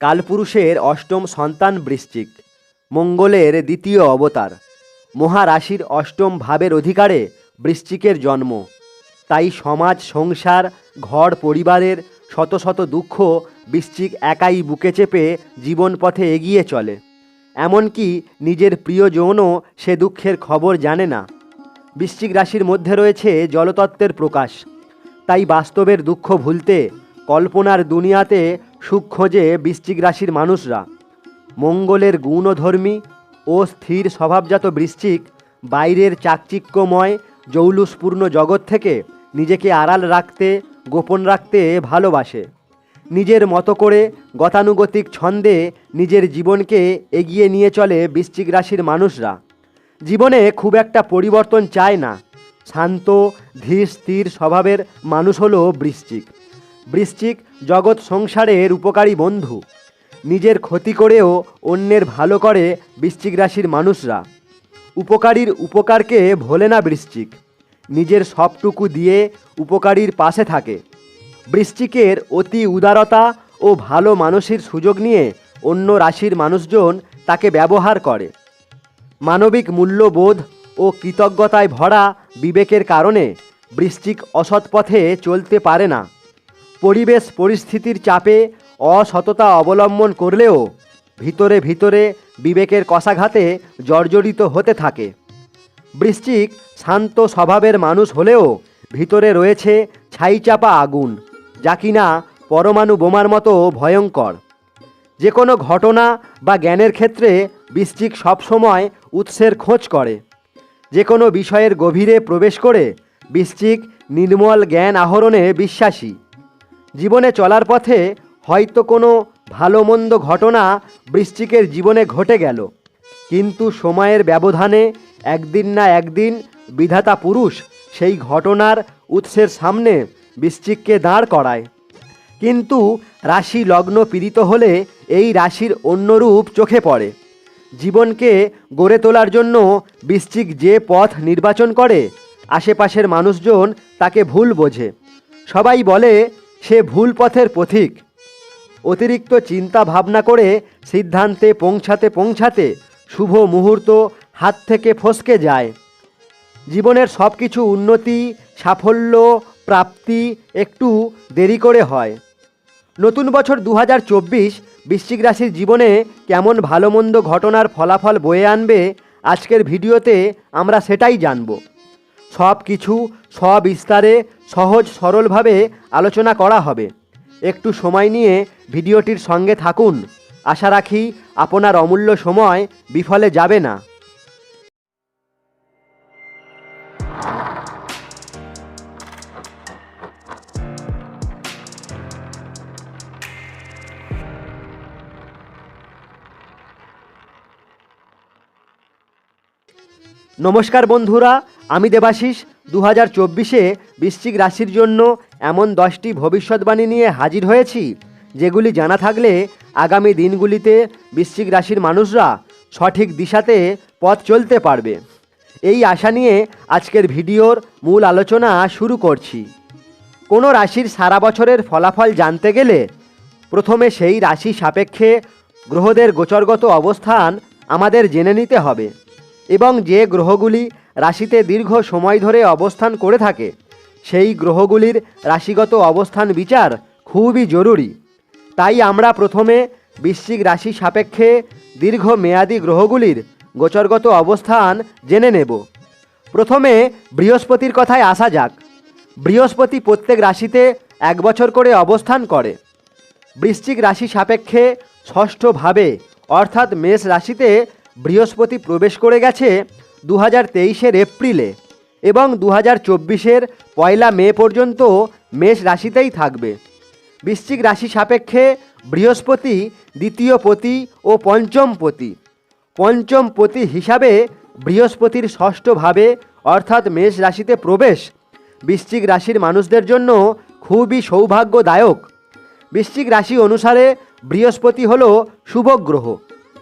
কালপুরুষের অষ্টম সন্তান বৃশ্চিক, মঙ্গলের দ্বিতীয় অবতার। মহারাশির অষ্টম ভাবের অধিকারে বৃশ্চিকের জন্ম। তাই সমাজ, সংসার, ঘর, পরিবারের শত শত দুঃখ বৃশ্চিক একাই বুকে চেপে জীবন পথে এগিয়ে চলে। এমনকি নিজের প্রিয় প্রিয়জনও সে দুঃখের খবর জানে না। বৃশ্চিক রাশির মধ্যে রয়েছে জলতত্ত্বের প্রকাশ। তাই বাস্তবের দুঃখ ভুলতে, কল্পনার দুনিয়াতে সুখ খোঁজে বৃশ্চিক রাশির মানুষরা। মঙ্গলের গুণধর্মী ও স্থির স্বভাবজাত বৃশ্চিক বাইরের চাকচিক্যময়, জৌলুসপূর্ণ জগৎ থেকে নিজেকে আড়াল রাখতে, গোপন রাখতে ভালোবাসে। নিজের মতো করে গতানুগতিক ছন্দে নিজের জীবনকে এগিয়ে নিয়ে চলে বৃশ্চিক রাশির মানুষরা। জীবনে খুব একটা পরিবর্তন চায় না। শান্ত, ধীর, স্থির স্বভাবের মানুষ হলো বৃশ্চিক। বৃশ্চিক জগৎ সংসারের উপকারী বন্ধু। নিজের ক্ষতি করেও অন্যের ভালো করে বৃশ্চিক রাশির মানুষরা। উপকারীর উপকারকে ভোলে না বৃশ্চিক। নিজের সবটুকু দিয়ে উপকারীর পাশে থাকে। বৃশ্চিকের অতি উদারতা ও ভালো মানুষের সুযোগ নিয়ে অন্য রাশির মানুষজন তাকে ব্যবহার করে। মানবিক মূল্যবোধ ও কৃতজ্ঞতায় ভরা বিবেকের কারণে বৃশ্চিক অসৎ পথে চলতে পারে না। পরিবেশ পরিস্থিতির চাপে অসততা অবলম্বন করলেও ভিতরে ভিতরে বিবেকের কষাঘাতে জর্জরিত হতে থাকে। বৃশ্চিক, শান্ত স্বভাবের মানুষ হলেও ভিতরে রয়েছে ছাইচাপা আগুন, যা কিনা পরমাণু বোমার মতো ভয়ঙ্কর। যে কোনো ঘটনা বা জ্ঞানের ক্ষেত্রে বৃশ্চিক সবসময় উৎসের খোঁজ করে। যে কোনো বিষয়ের গভীরে প্রবেশ করে বৃশ্চিক, নির্মল জ্ঞান আহরণে বিশ্বাসী। জীবনে চলার পথে হয়তো কোনো ভালো মন্দ ঘটনা বৃশ্চিকের জীবনে ঘটে গেল। কিন্তু সময়ের ব্যবধানে একদিন না একদিন বিধাতা পুরুষ সেই ঘটনার উৎসের সামনে বৃশ্চিককে দাঁড় করায়। কিন্তু রাশি লগ্ন পীড়িত হলে এই রাশির অন্য রূপ চোখে পড়ে। জীবনকে গড়ে তোলার জন্য বৃশ্চিক যে পথ নির্বাচন করে, আশেপাশের মানুষজন তাকে ভুল বোঝে। সবাই বলে সে ভুল পথের পথিক। অতিরিক্ত চিন্তা ভাবনা করে সিদ্ধান্তে পৌঁছাতে পৌঁছাতে শুভ মুহূর্ত হাত থেকে ফসকে যায়। জীবনের সব কিছু উন্নতি, সাফল্য, প্রাপ্তি একটু দেরি করে হয়। নতুন বছর দু হাজার চব্বিশ বৃশ্চিক রাশির জীবনে কেমন ভালো মন্দ ঘটনার ফলাফল বয়ে আনবে আজকের ভিডিওতে আমরা সেটাই জানব। সব কিছু সবিস্তারে, সহজ, সরলভাবে আলোচনা করা হবে। একটু সময় নিয়ে ভিডিওটির সঙ্গে থাকুন। আশা রাখি আপনার অমূল্য সময় বিফলে যাবে না। নমস্কার বন্ধুরা আমি দেবাশিস দু হাজার চব্বিশে বৃশ্চিক রাশির জন্য এমন দশটি ভবিষ্যৎবাণী নিয়ে হাজির হয়েছি, যেগুলি জানা থাকলে আগামী দিনগুলিতে বৃশ্চিক রাশির মানুষরা সঠিক দিশাতে পথ চলতে পারবে। এই আশা নিয়ে আজকের ভিডিওর মূল আলোচনা শুরু করছি। কোনো রাশির সারা বছরের ফলাফল জানতে গেলে প্রথমে সেই রাশি সাপেক্ষে গ্রহদের গোচরগত অবস্থান আমাদের জেনে নিতে হবে এবং যে গ্রহগুলি রাশিতে দীর্ঘ সময় ধরে অবস্থান করে থাকে। সেই গ্রহগুলির রাশিগত অবস্থান বিচার খুবই জরুরি। তাই আমরা প্রথমে বৃশ্চিক রাশি সাপেক্ষে দীর্ঘ মেয়াদি গ্রহগুলির গোচরগত অবস্থান জেনে নেব। প্রথমে বৃহস্পতির কথায় আসা যাক। বৃহস্পতি প্রত্যেক রাশিতে এক বছর করে অবস্থান করে। বৃশ্চিক রাশি সাপেক্ষে ষষ্ঠভাবে, অর্থাৎ মেষ রাশিতে বৃহস্পতি প্রবেশ করে গেছে দু হাজার তেইশের এপ্রিলে এবং দু হাজার চব্বিশের পয়লা মে পর্যন্ত মেষ রাশিতেই থাকবে। বৃশ্চিক রাশি সাপেক্ষে বৃহস্পতি দ্বিতীয় পতি ও পঞ্চম পতি। পঞ্চম পতি হিসাবে বৃহস্পতির ষষ্ঠভাবে অর্থাৎ মেষ রাশিতে প্রবেশ বৃশ্চিক রাশির মানুষদের জন্য খুবই সৌভাগ্যদায়ক। বৃশ্চিক রাশি অনুসারে বৃহস্পতি হল শুভ গ্রহ।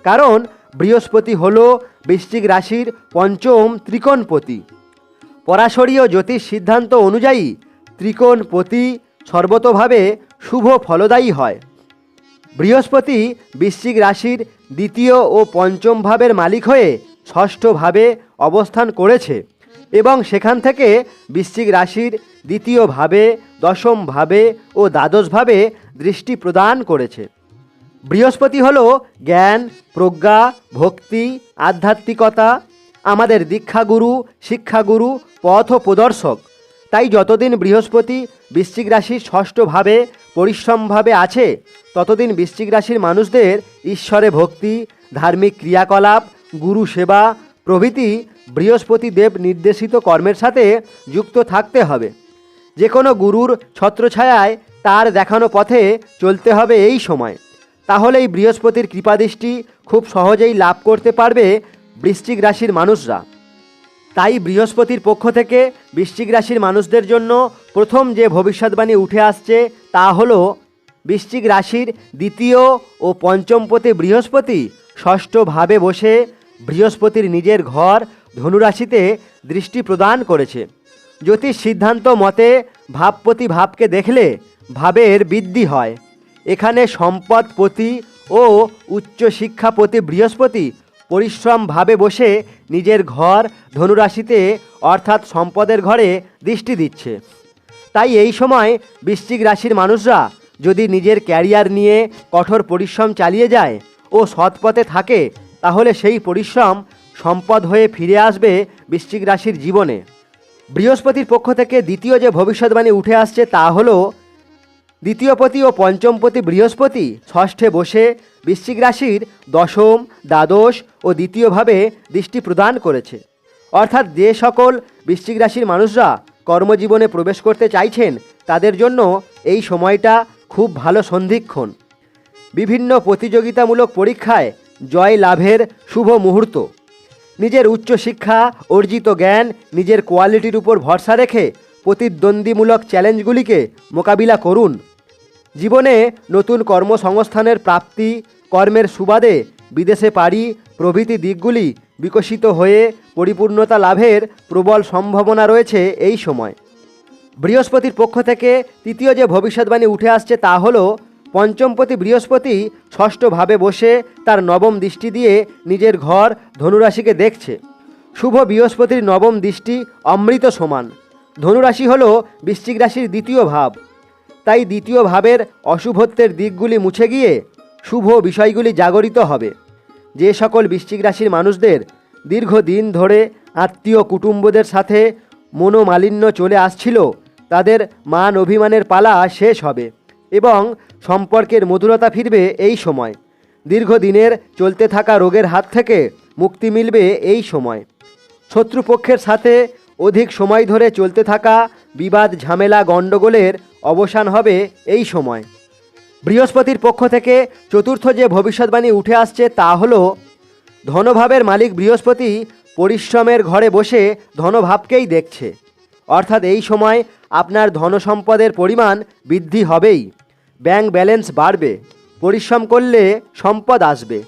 কারণ বৃহস্পতি হল বৃশ্চিক রাশির পঞ্চম ত্রিকোণপতি। পরাশরীয় জ্যোতিষ সিদ্ধান্ত অনুযায়ী ত্রিকোণপতি সর্বতভাবে শুভ ফলদায়ী হয়। বৃহস্পতি বৃশ্চিক রাশির দ্বিতীয় ও পঞ্চম ভাবের মালিক হয়ে ষষ্ঠভাবে অবস্থান করেছে এবং সেখান থেকে বৃশ্চিক রাশির দ্বিতীয় ভাবে, দশম ভাবে ও দ্বাদশভাবে দৃষ্টি প্রদান করেছে। বৃহস্পতি হল জ্ঞান, প্রজ্ঞা, ভক্তি, আধ্যাত্মিকতা, আমাদের দীক্ষাগুরু, শিক্ষাগুরু, পথ প্রদর্শক। তাই যতদিন বৃহস্পতি বৃশ্চিক রাশির ষষ্ঠভাবে পরিশ্রমভাবে আছে, ততদিন বৃশ্চিক রাশির মানুষদের ঈশ্বরে ভক্তি, ধার্মিক ক্রিয়াকলাপ, গুরু সেবা, প্রভৃতি বৃহস্পতি দেব নির্দেশিত কর্মের সাথে যুক্ত থাকতে হবে। যে কোনো গুরুর ছত্রছায়ায় তার দেখানো পথে চলতে হবে এই সময়। তাহলেই বৃহস্পতির কৃপাদৃষ্টি খুব সহজেই লাভ করতে পারবে বৃশ্চিক রাশির মানুষরা। তাই বৃহস্পতির পক্ষ থেকে বৃশ্চিক রাশির মানুষদের জন্য প্রথম যে ভবিষ্যৎবাণী উঠে আসছে তা হলো, বৃশ্চিক রাশির দ্বিতীয় ও পঞ্চমপতি বৃহস্পতি ষষ্ঠভাবে বসে বৃহস্পতির নিজের ঘর ধনুরাশিতে দৃষ্টি প্রদান করেছে। জ্যোতিষ সিদ্ধান্ত মতে ভাবপতি ভাবকে দেখলে ভাবের বৃদ্ধি হয়। এখানে সম্পদপতি ও উচ্চশিক্ষাপতি বৃহস্পতি পরিশ্রমভাবে বসে নিজের ঘর, ধনুরাশিতে, অর্থাৎ সম্পদের ঘরে দৃষ্টি দিচ্ছে। তাই এই সময় বৃশ্চিক রাশির মানুষরা যদি নিজের ক্যারিয়ার নিয়ে কঠোর পরিশ্রম চালিয়ে যায় ও সৎপথে থাকে, তাহলে সেই পরিশ্রম সম্পদ হয়ে ফিরে আসবে বৃশ্চিক রাশির জীবনে। বৃহস্পতির পক্ষ থেকে দ্বিতীয় যে ভবিষ্যৎবাণী উঠে আসছে তা হলো দ্বিতীয়পতি ও পঞ্চমপতি বৃহস্পতি ষষ্ঠে বসে বৃশ্চিক রাশির দশম, দ্বাদশ ও দ্বিতীয়ভাবে দৃষ্টি প্রদান করেছে। অর্থাৎ যে সকল বৃশ্চিক রাশির মানুষরা কর্মজীবনে প্রবেশ করতে চাইছেন, তাদের জন্য এই সময়টা খুব ভালো সন্ধিক্ষণ। বিভিন্ন প্রতিযোগিতামূলক পরীক্ষায় জয় লাভের শুভ মুহূর্ত। নিজের উচ্চশিক্ষা অর্জিত জ্ঞান, নিজের কোয়ালিটির উপর ভরসা রেখে প্রতিদ্বন্দ্বীমূলক চ্যালেঞ্জগুলিকে মোকাবিলা করুন। জীবনে নতুন কর্মসংস্থানের প্রাপ্তি, কর্মের সুবাদে বিদেশে পাড়ি, প্রভৃতি দিকগুলি বিকশিত হয়ে পরিপূর্ণতা লাভের প্রবল সম্ভাবনা রয়েছে এই সময়। বৃহস্পতির পক্ষ থেকে তৃতীয় যে ভবিষ্যৎবাণী উঠে আসছে তা হলো, পঞ্চমপতি বৃহস্পতি ষষ্ঠভাবে বসে তার নবম দৃষ্টি দিয়ে নিজের ঘর ধনুরাশিকে দেখছে। শুভ বৃহস্পতির নবম দৃষ্টি অমৃত সমান। ধনুরাশি হল বৃশ্চিক রাশির দ্বিতীয় ভাব। তাই দ্বিতীয় ভাবের অশুভত্বের দিকগুলি মুছে গিয়ে শুভ বিষয়গুলি জাগরিত হবে। যে সকল বৃশ্চিক রাশির মানুষদের দীর্ঘদিন ধরে আত্মীয় কুটুম্বদের সাথে মনোমালিন্য চলে আসছিল, তাদের মান অভিমানের পালা শেষ হবে এবং সম্পর্কের মধুরতা ফিরবে এই সময়। দীর্ঘদিনের চলতে থাকা রোগের হাত থেকে মুক্তি মিলবে এই সময়। শত্রুপক্ষের সাথে অধিক সময় ধরে চলতে থাকা বিবাদ, ঝামেলা, গণ্ডগোলের অবসান হবে এই সময়। বৃহস্পতির পক্ষ থেকে চতুর্থ যে ভবিষ্যৎবাণী উঠে আসছে তা হল, ধনভাবের মালিক বৃহস্পতি পরিশ্রমের ঘরে বসে ধনভাবকেই দেখছে। অর্থাৎ এই সময় আপনার ধনসম্পদের পরিমাণ বৃদ্ধি হবেই। ব্যাংক ব্যালেন্স বাড়বে, পরিশ্রম করলে সম্পদ আসবে।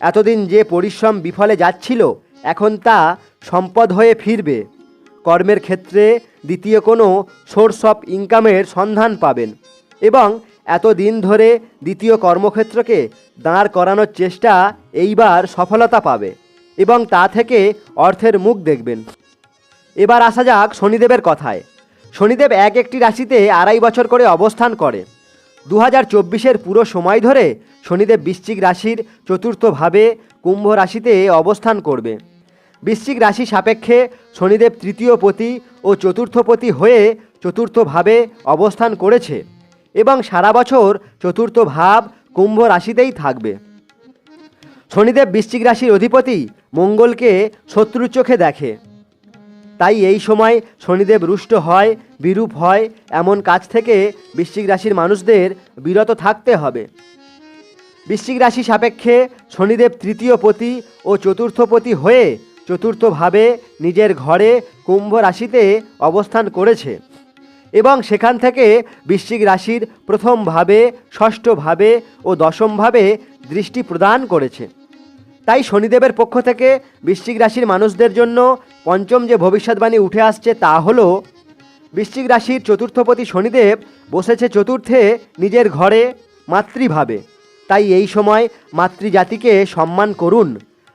এতদিন যে পরিশ্রম বিফলে যাচ্ছিল, এখন তা সম্পদ হয়ে ফিরবে। কর্মের ক্ষেত্রে দ্বিতীয় কোনো সোর্স অফ ইনকামের সন্ধান পাবেন এবং এতদিন ধরে দ্বিতীয় কর্মক্ষেত্রকে দাঁড় করানোর চেষ্টা এইবার সফলতা পাবে এবং তা থেকে অর্থের মুখ দেখবেন। এবার আসা যাক শনিদেবের কথায়। শনিদেব এক একটি রাশিতে আড়াই বছর করে অবস্থান করে। দু হাজার পুরো সময় ধরে শনিদেব বৃশ্চিক রাশির চতুর্থভাবে কুম্ভ রাশিতে অবস্থান করবে। বৃশ্চিক রাশি সাপেক্ষে শনিদেব তৃতীয় পতি ও চতুর্থপতি হয়ে চতুর্থভাবে অবস্থান করেছে এবং সারা বছর চতুর্থ ভাব কুম্ভ রাশিতেই থাকবে। শনিদেব বৃশ্চিক রাশির অধিপতি মঙ্গলকে শত্রুর চোখে দেখে। তাই এই সময় শনিদেব রুষ্ট হয়, বিরূপ হয়, এমন কাজ থেকে বৃশ্চিক রাশির মানুষদের বিরত থাকতে হবে। বৃশ্চিক রাশি সাপেক্ষে শনিদেব তৃতীয় পতি ও চতুর্থপতি হয়ে চতুর্থভাবে নিজের ঘরে কুম্ভ রাশিতে অবস্থান করেছে এবং সেখান থেকে বৃশ্চিক রাশির প্রথমভাবে, ষষ্ঠভাবে ও দশমভাবে দৃষ্টি প্রদান করেছে। তাই শনিদেবের পক্ষ থেকে বৃশ্চিক রাশির মানুষদের জন্য পঞ্চম যে ভবিষ্যৎবাণী উঠে আসছে তা হলো, বৃশ্চিক রাশির চতুর্থপতি শনিদেব বসেছে চতুর্থে নিজের ঘরে মাতৃভাবে। তাই এই সময় মাতৃজাতিকে সম্মান করুন,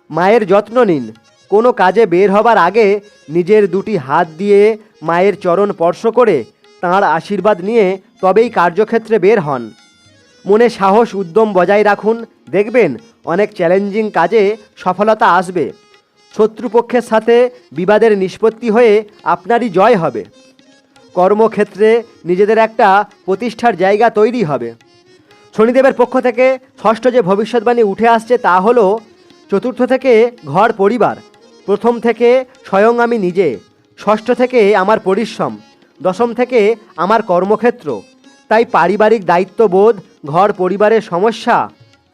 মায়ের যত্ন নিন কোনো কাজে বের হবার আগে নিজের দুটি হাত দিয়ে মায়ের চরণ স্পর্শ করে তাঁর আশীর্বাদ নিয়ে তবেই কার্যক্ষেত্রে বের হন। মনে সাহস উদ্যম বজায় রাখুন। দেখবেন অনেক চ্যালেঞ্জিং কাজে সফলতা আসবে। শত্রুপক্ষের সাথে বিবাদের নিষ্পত্তি হয়ে আপনারই জয় হবে। কর্মক্ষেত্রে নিজেদের একটা প্রতিষ্ঠার জায়গা তৈরি হবে। শনিদেবের পক্ষ থেকে ষষ্ঠ যে ভবিষ্যৎবাণী উঠে আসছে তা হলো চতুর্থ থেকে ঘর পরিবার। প্রথম থেকে স্বয়ং আমি নিজে, ষষ্ঠ থেকে আমার পরিশ্রম, দশম থেকে আমার কর্মক্ষেত্র, তাই পারিবারিক দায়িত্ববোধ, ঘর পরিবারের সমস্যা,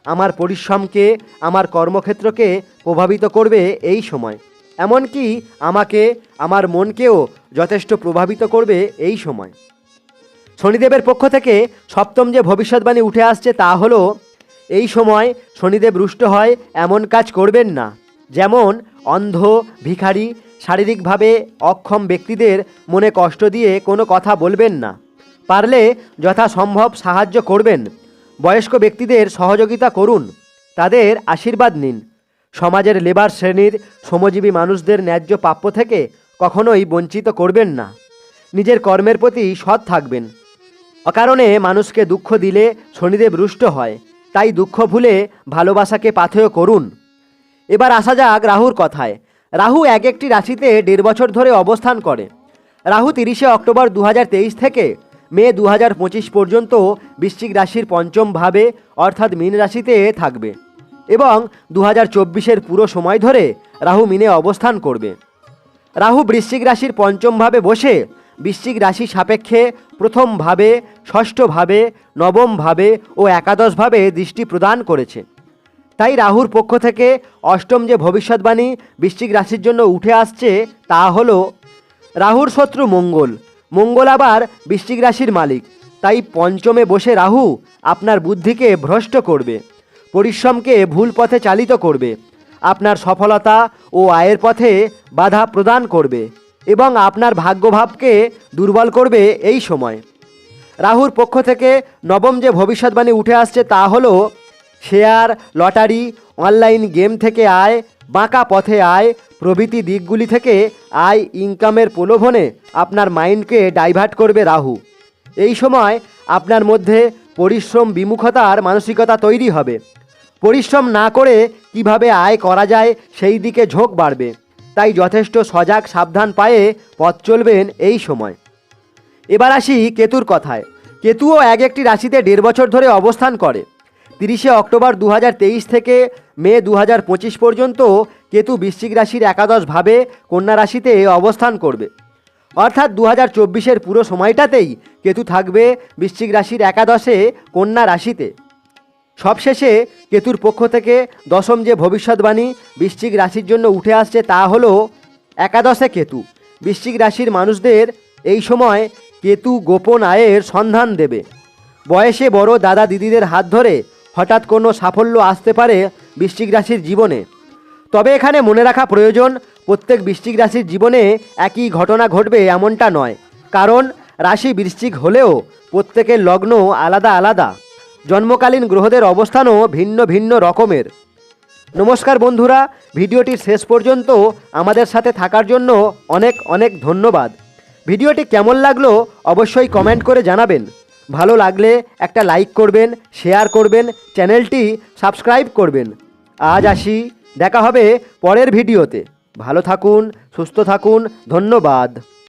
আমার পরিশ্রমকে, আমার কর্মক্ষেত্রকে প্রভাবিত করবে এই সময়। এমনকি আমাকে, আমার মনকেও যথেষ্ট প্রভাবিত করবে এই সময়। শনিদেবের পক্ষ থেকে সপ্তম যে ভবিষ্যৎবাণী উঠে আসছে তা হলো, এই সময় শনিদেব রুষ্ট হয়, এমন কাজ করবেন না। যেমন অন্ধ, ভিখারি, শারীরিকভাবে অক্ষম ব্যক্তিদের মনে কষ্ট দিয়ে কোনো কথা বলবেন না। পারলে যথাসম্ভব সাহায্য করবেন। বয়স্ক ব্যক্তিদের সহযোগিতা করুন। তাদের আশীর্বাদ নিন। সমাজের লেবার শ্রেণির শ্রমজীবী মানুষদের ন্যায্য প্রাপ্য থেকে কখনোই বঞ্চিত করবেন না। নিজের কর্মের প্রতি সৎ থাকবেন। অকারণে মানুষকে দুঃখ দিলে শনিদেব রুষ্ট হয়। তাই দুঃখ ভুলে ভালোবাসাকে পাথেয় করুন। এবার আসা যাক রাহুর কথায়। রাহু এক একটি রাশিতে দেড় বছর ধরে অবস্থান করে। রাহু তিরিশে অক্টোবর দু হাজার তেইশ থেকে মে দু পর্যন্ত বৃশ্চিক রাশির পঞ্চম ভাবে অর্থাৎ মীন রাশিতে থাকবে এবং দু হাজার পুরো সময় ধরে রাহু মিনে অবস্থান করবে। রাহু বৃশ্চিক রাশির পঞ্চম ভাবে বসে বৃশ্চিক রাশি সাপেক্ষে প্রথমভাবে ষষ্ঠভাবে ষষ্ঠ ভাবে, নবম ভাবে ও একাদশভাবে দৃষ্টি প্রদান করেছে। তাই রাহুর পক্ষ থেকে অষ্টম যে ভবিষ্যৎবাণী বৃশ্চিক রাশির জন্য উঠে আসছে তা হলো রাহুর শত্রু মঙ্গল। মঙ্গল আবার বৃশ্চিক রাশির মালিক। তাই পঞ্চমে বসে রাহু আপনার বুদ্ধিকে ভ্রষ্ট করবে, পরিশ্রমকে ভুল পথে চালিত করবে, আপনার সফলতা ও আয়ের পথে বাধা প্রদান করবে এবং আপনার ভাগ্যভাবকে দুর্বল করবে এই সময়। রাহুর পক্ষ থেকে নবম যে ভবিষ্যৎবাণী উঠে আসছে তা হলো শেয়ার, লটারি, অনলাইন গেম থেকে আয়, বাঁকা পথে আয়, প্রভৃতি দিকগুলি থেকে আয় ইনকামের প্রলোভনে আপনার মাইন্ডকে ডাইভার্ট করবে রাহু। এই সময় আপনার মধ্যে পরিশ্রম বিমুখতার মানসিকতা তৈরি হবে। পরিশ্রম না করে কীভাবে আয় করা যায় সেই দিকে ঝোঁক বাড়বে। তাই যথেষ্ট সজাগ সাবধান পায়ে পথ চলবেন এই সময়। এবার আসি কেতুর কথায়। কেতুও এক একটি রাশিতে দেড় বছর ধরে অবস্থান করে। তিরিশে অক্টোবর দু হাজার তেইশ থেকে মে দু হাজার পঁচিশ পর্যন্ত কেতু বৃশ্চিক রাশির একাদশ ভাবে কন্যা রাশিতে অবস্থান করবে। অর্থাৎ দু হাজার পুরো সময়টাতেই কেতু থাকবে বৃশ্চিক রাশির একাদশে কন্যা রাশিতে। সবশেষে কেতুর পক্ষ থেকে দশম যে ভবিষ্যৎবাণী বৃশ্চিক রাশির জন্য উঠে আসছে তা হল একাদশে কেতু। বৃশ্চিক রাশির মানুষদের এই সময় কেতু গোপন আয়ের সন্ধান দেবে। বয়সে বড় দাদা দিদিদের হাত ধরে হঠাৎ কোনো সাফল্য আসতে পারে বৃশ্চিক রাশির জীবনে। তবে এখানে মনে রাখা প্রয়োজন, প্রত্যেক বৃশ্চিক রাশির জীবনে একই ঘটনা ঘটবে এমনটা নয়। কারণ রাশি বৃশ্চিক হলেও প্রত্যেকের লগ্ন আলাদা আলাদা। জন্মকালীন গ্রহদের অবস্থানও ভিন্ন ভিন্ন রকমের। নমস্কার বন্ধুরা ভিডিওটির শেষ পর্যন্ত আমাদের সাথে থাকার জন্য অনেক অনেক ধন্যবাদ। ভিডিওটি কেমন লাগল অবশ্যই কমেন্ট করে জানাবেন। ভালো লাগলে একটা লাইক করবেন শেয়ার করবেন চ্যানেলটি সাবস্ক্রাইব করবেন। আজ আসি, দেখা হবে পরের ভিডিওতে ভালো থাকুন, সুস্থ থাকুন, ধন্যবাদ।